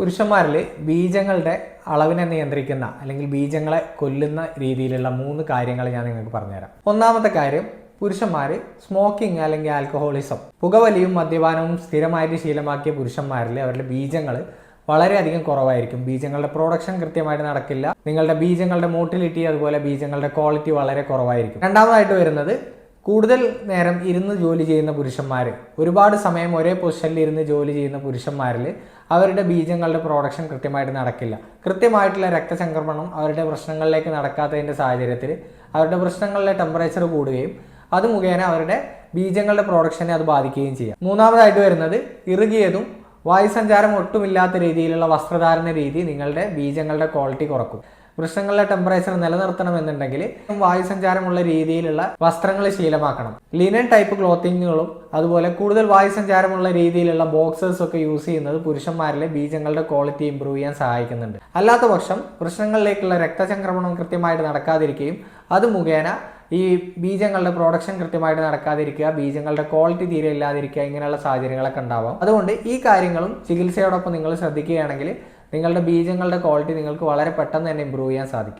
പുരുഷന്മാരിൽ ബീജങ്ങളുടെ അളവിനെ നിയന്ത്രിക്കുന്ന അല്ലെങ്കിൽ ബീജങ്ങളെ കൊല്ലുന്ന രീതിയിലുള്ള മൂന്ന് കാര്യങ്ങൾ ഞാൻ നിങ്ങൾക്ക് പറഞ്ഞുതരാം. ഒന്നാമത്തെ കാര്യം പുരുഷന്മാർ സ്മോക്കിംഗ് അല്ലെങ്കിൽ ആൽക്കഹോളിസം പുകവലിയും മദ്യപാനവും സ്ഥിരമായിട്ട് ശീലമാക്കിയ പുരുഷന്മാരിൽ അവരുടെ ബീജങ്ങൾ വളരെയധികം കുറവായിരിക്കും. ബീജങ്ങളുടെ പ്രൊഡക്ഷൻ കൃത്യമായിട്ട് നടക്കില്ല. നിങ്ങളുടെ ബീജങ്ങളുടെ മോട്ടിലിറ്റി അതുപോലെ ബീജങ്ങളുടെ ക്വാളിറ്റി വളരെ കുറവായിരിക്കും. രണ്ടാമതായിട്ട് വരുന്നത് കൂടുതൽ നേരം ഇരുന്ന് ജോലി ചെയ്യുന്ന പുരുഷന്മാർ ഒരുപാട് സമയം ഒരേ പൊസിഷനിൽ ഇരുന്ന് ജോലി ചെയ്യുന്ന പുരുഷന്മാരിൽ അവരുടെ ബീജങ്ങളുടെ പ്രൊഡക്ഷൻ കൃത്യമായിട്ട് നടക്കില്ല. കൃത്യമായിട്ടുള്ള രക്തചംക്രമണം അവരുടെ പ്രശ്നങ്ങളിലേക്ക് നടക്കാത്തതിന്റെ സാഹചര്യത്തിൽ അവരുടെ പ്രശ്നങ്ങളിലെ ടെമ്പറേച്ചർ കൂടുകയും അത് മുഖേന അവരുടെ ബീജങ്ങളുടെ പ്രൊഡക്ഷനെ അത് ബാധിക്കുകയും ചെയ്യാം. മൂന്നാമതായിട്ട് വരുന്നത് ഇറുകിയതും വായുസഞ്ചാരം ഒട്ടുമില്ലാത്ത രീതിയിലുള്ള വസ്ത്രധാരണ രീതി നിങ്ങളുടെ ബീജങ്ങളുടെ ക്വാളിറ്റി കുറക്കും. വൃക്ഷങ്ങളുടെ ടെമ്പറേച്ചർ നിലനിർത്തണമെന്നുണ്ടെങ്കിൽ വായുസഞ്ചാരമുള്ള രീതിയിലുള്ള വസ്ത്രങ്ങൾ ശീലമാക്കണം. ലിനൻ ടൈപ്പ് ക്ലോത്തിങ്ങുകളും അതുപോലെ കൂടുതൽ വായുസഞ്ചാരമുള്ള രീതിയിലുള്ള ബോക്സേഴ്സ് ഒക്കെ യൂസ് ചെയ്യുന്നത് പുരുഷന്മാരിലെ ബീജങ്ങളുടെ ക്വാളിറ്റി ഇമ്പ്രൂവ് ചെയ്യാൻ സഹായിക്കുന്നുണ്ട്. അല്ലാത്ത പക്ഷം വൃക്ഷങ്ങളിലേക്കുള്ള രക്തചംക്രമണം കൃത്യമായിട്ട് നടക്കാതിരിക്കുകയും അത് മുഖേന ഈ ബീജങ്ങളുടെ പ്രൊഡക്ഷൻ കൃത്യമായിട്ട് നടക്കാതിരിക്കുക ബീജങ്ങളുടെ ക്വാളിറ്റി തീരെ ഇല്ലാതിരിക്കുക ഇങ്ങനെയുള്ള സാഹചര്യങ്ങളൊക്കെ ഉണ്ടാവാം. അതുകൊണ്ട് ഈ കാര്യങ്ങളും ചികിത്സയോടൊപ്പം നിങ്ങൾ ശ്രദ്ധിക്കുകയാണെങ്കിൽ നിങ്ങളുടെ ബീജങ്ങളുടെ ക്വാളിറ്റി നിങ്ങൾക്ക് വളരെ പെട്ടെന്ന് തന്നെ ഇമ്പ്രൂവ് ചെയ്യാൻ സാധിക്കും.